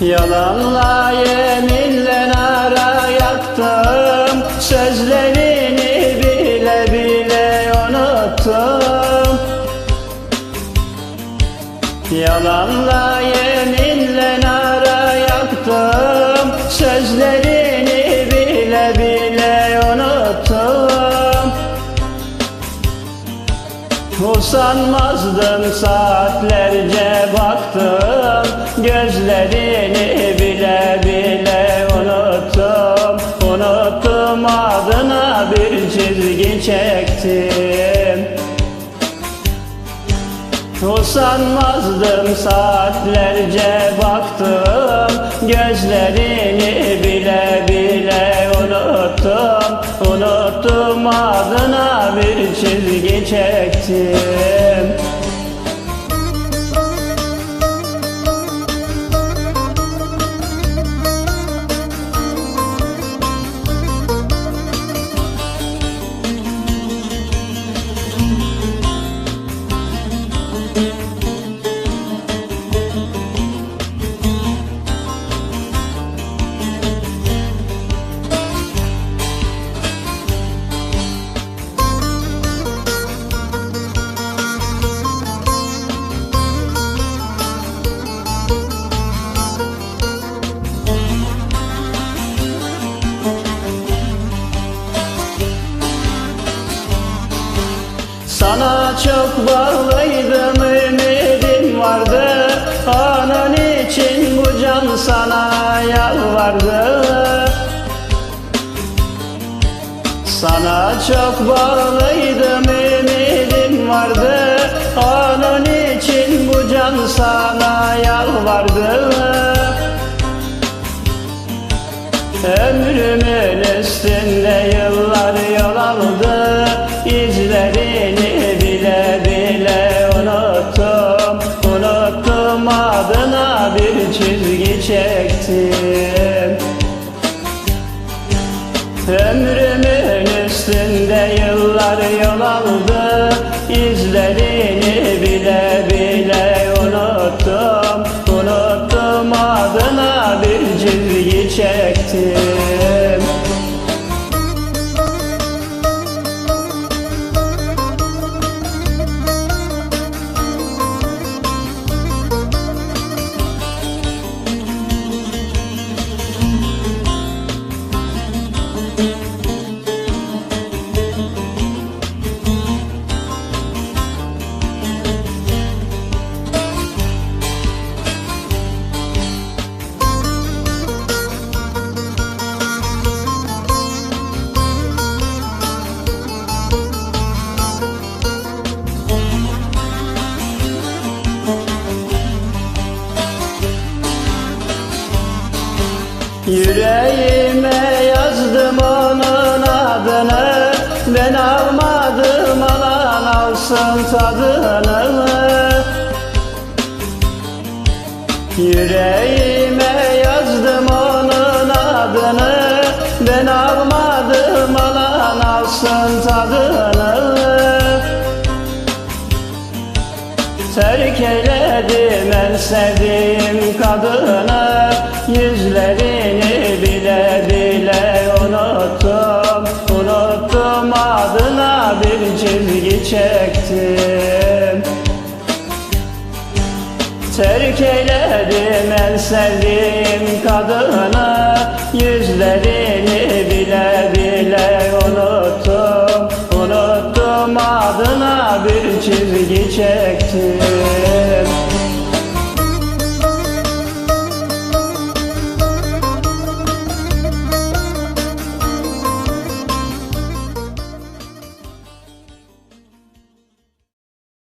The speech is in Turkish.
Yalanla yeminle ara yaktım Sözlerini bile bile unuttum. Yalanla yeminle ara yaktım Sözlerini Usanmazdım saatlerce baktım Gözlerini bile bile unuttum. Unuttum adına bir çizgi çektim. Usanmazdım saatlerce baktım Gözlerini bile bile unuttum. Unuttum adına bir çizgi çok bağlıydım ümidim vardı. Onun için bu can sana yalvardı. Sana çok bağlıydım ümidim vardı. Onun için bu can sana yalvardı Ömrümün üstünde yıllar yol aldı İzlerini bile bile unuttum Yüreğime yazdım onun adını. Ben almadım alan alsın tadını. Yüreğime yazdım onun adını. Ben almadım alan alsın tadını. Terk eyledim en sevdiğim kadını. Yüzlerini çektim. Terk eyledim en sevdiğim kadını Yüzlerini